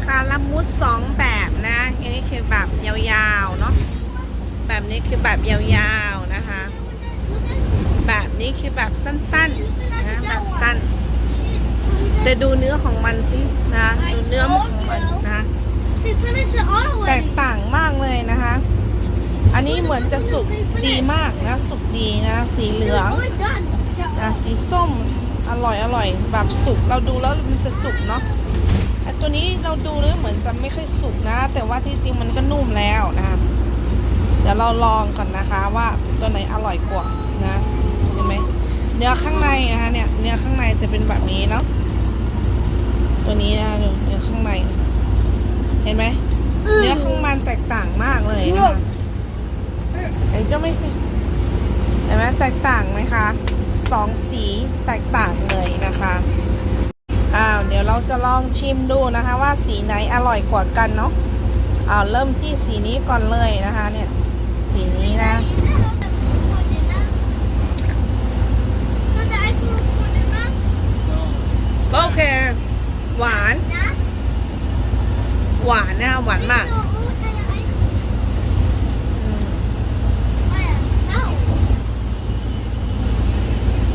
นะคะละมุดสองแบบนะอันนี้คือแบบยาวๆเนาะแบบนี้คือแบบยาวๆนะคะ แบบนี้คือแบบสั้นๆนะแบบสั้น แต่ดูเนื้อของมันสินะดูเนื้อของมันนะ They finished it all แต already. กต่างมากเลยนะคะ อันนี้เหมือนจะสุกดีมากนะ สุกดีนะ สีเหลือง Oh, it's done. Shut นะ up. สีส้มอร่อยอร่อยแบบสุกเราดูแล้วมันจะสุกเนาะ ไอ้ตัวนี้เราดูแล้วเหมือนจะไม่ค่อยสุกนะ แต่ว่าที่จริงมันก็นุ่มแล้วนะคะเดี๋ยวเราลองก่อนนะคะว่าตัวไหนอร่อยกว่านะเห็นไหมเนื้อข้างในนะคะเนี่ยเนื้อข้างในจะเป็นแบบนี้เนาะตัวนี้นะคะดูเนื้อข้างใน เห็นไหมเนื้อข้างมันแตกต่างมากเลยนะคะอันก็ไม่ฟิเห็นไหมแตกต่างไหมคะสองสีแตกต่างเลยนะคะ อ้าวเดี๋ยวเราจะลองชิมดูนะคะว่าสีไหนอร่อยกว่ากันเนาะอ้าวเริ่มที่สีนี้ก่อนเลยนะคะเนี่ย สีนี้นะก็โอเคหวาน หวานนะคะหวานมาก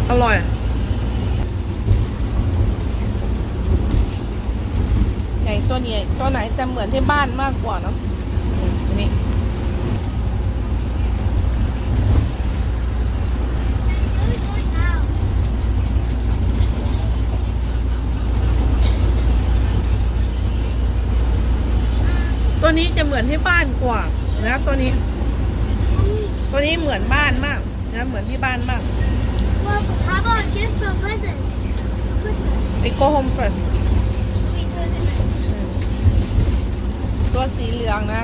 อร่อยไหน ตัวนี้ตัวไหนจะเหมือนที่บ้านมากกว่าเนาะอืมตัวนี้ Where we going now? ตัวนี้จะเหมือนที่บ้านกว่านะตัวนี้ ตัวนี้เหมือนบ้านมากนะเหมือนที่บ้านมาก Well, how about gifts for presents? For Christmas. ไป go home first We told them. ตัวสีเหลืองนะ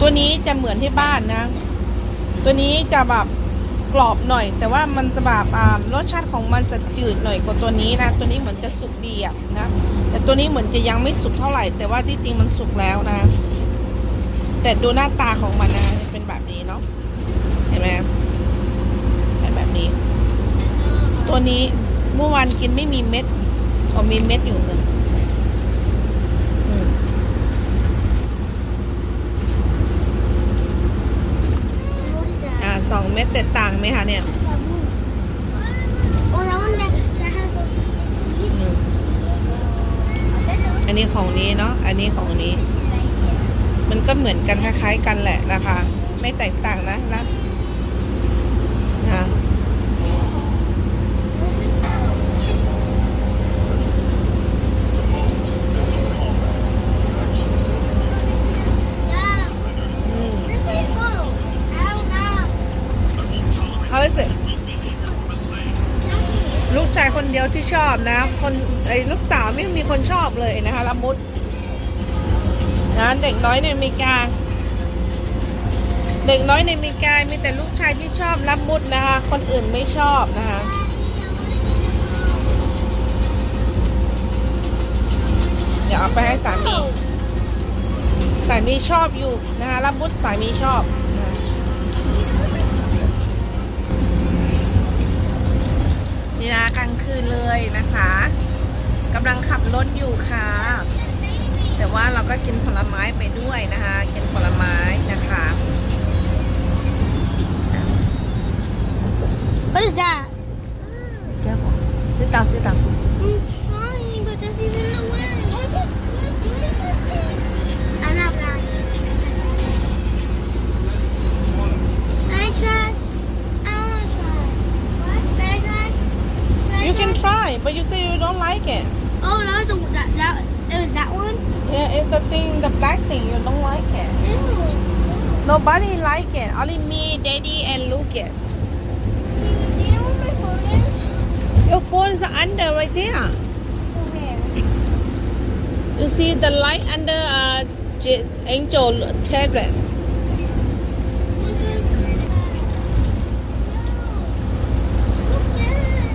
ตัวนี้จะเหมือนที่บ้านนะ ตัวนี้จะแบบกรอบหน่อย แต่ว่ามันจะแบบอ่ารสชาติของมันจะจืดหน่อยกว่าตัวนี้นะ ตัวนี้เหมือนจะสุกดีอะนะ แต่ตัวนี้เหมือนจะยังไม่สุกเท่าไหร่ แต่ว่าที่จริงมันสุกแล้วนะ แต่ดูหน้าตาของมันนะเป็นแบบนี้เนาะ เห็นไหมเป็นแบบนี้ ตัวนี้เมื่อวานกินไม่มีเม็ดอ๋อมีเม็ดอยู่หนึ่งอืม What is that? อ่าสองเม็ดแต่ต่างไหมคะเนี่ย Oh, that one that, that has those seeds. อืมอันนี้ของนี้เนาะ อันนี้ของนี้ มันก็เหมือนกันคล้ายๆกันแหละราคาไม่แตกต่างนะนะนะ Yeah. อืม Let's go. Out now. How is it ลูกชายคน เดียวที่ชอบนะ คนไอ้ลูกสาวไม่มีคนชอบเลยนะคะละมุดนะเด็กน้อยในอเมริกา เด็กน้อยในอเมริกามีแต่ลูกชายที่ชอบละมุดนะคะ คนอื่นไม่ชอบนะคะเดี๋ยวเอาไปให้สามีสามีชอบอยู่นะคะละมุดสามีชอบ คืนเลยนะคะกำลังขับรถอยู่ค่ะ แต่ว่าเราก็กินผลไม้ไปด้วยนะคะ กินผลไม้นะคะ What is that? Careful sit down sit down that one. yeah it's the thing the black thing you don't like it Ew. nobody like it only me daddy and Lucas Do you know where my phone is? your phone is under right there? You see the light under uh, Angel tablet.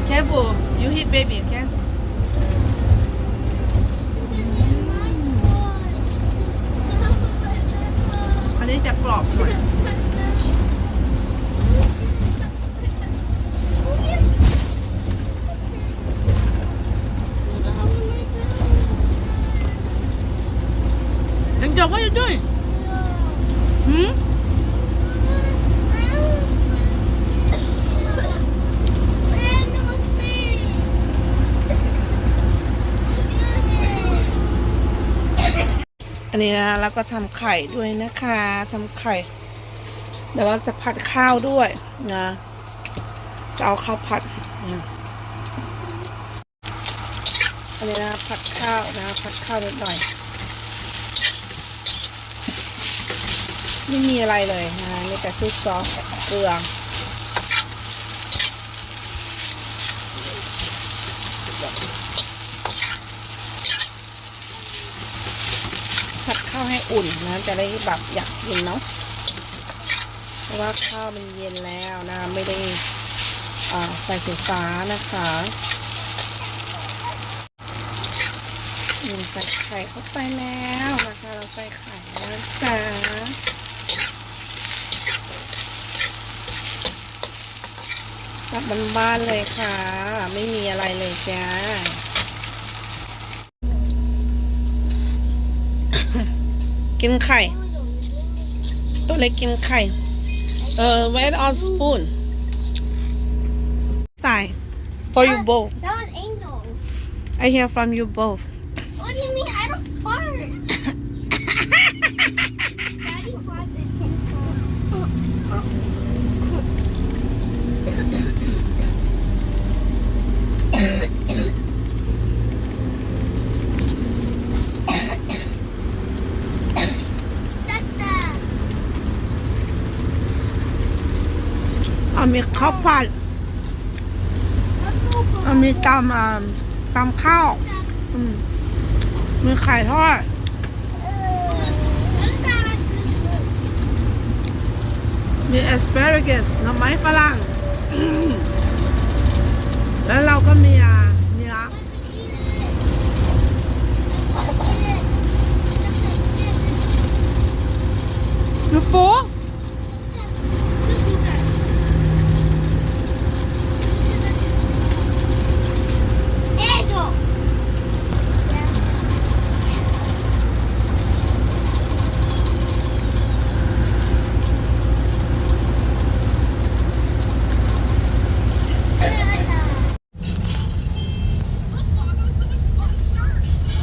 Careful, you hit baby, okay? อันนี้นะแล้วก็ทำไข่ด้วยนะคะทำไข่ เดี๋ยวเราจะผัดข้าวด้วยนะจะเอาข้าวผัดนะอันนี้นะผัดข้าวนะผัดข้าวนิดหน่อยไม่มีอะไรเลยนะมีแต่ซุปซอสเกลือผัด ข้าวให้อุ่นนะจะได้แบบอยากกินเนาะเพราะว่าข้าวมันเย็นแล้วนะ ไม่ได้อ่าใส่ไฟฟ้านะคะอืมใส่ไข่เข้าไปแล้วนะคะ เราใส่ไข่แล้วจ้าแบบบ้านๆเลยค่ะ ไม่มีอะไรเลยจ้า กินไข่ ตัวเล็กกินไข่ เออ where on spoon ใส่ for you both That was Angel. I hear from you both What do you mean? I don't fart. Daddy farts and himself. ตั มีข้าวผัดแล้วลูกเอามีตำอ่าตำข้าวอืมมีไข่ทอดแล้วตาชิลมี asparagus หน่อไม้ฝรั่งอืมแล้วเราก็มีอ่าเนื้อ you full Angel. Yeah.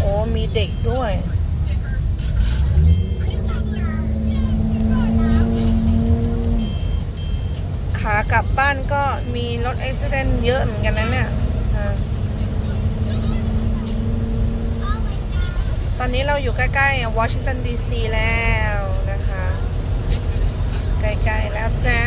โอ้ มีเด็กด้วย ขาก ลับบ้านก็มีรถอุบิเหตุเยอะเหมือนกันนะเนี่ยตอนนี้เราอยู่ใกล้ๆวอชิงตันดีซีแล้วนะคะ ใกล้ๆแล้วจ้า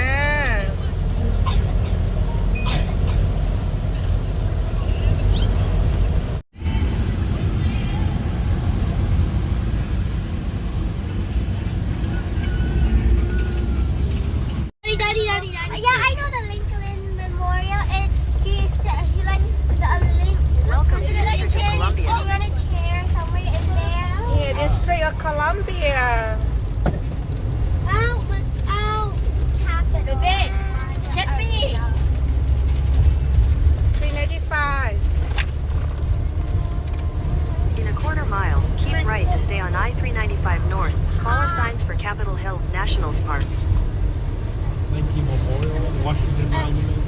of Columbia Out without capital. Bebe, check oh, me. 395 In a quarter mile, keep right to stay on I-395 North. Follow ah. signs for Capitol Hill Nationals Park. Lincoln Memorial, Washington Monument.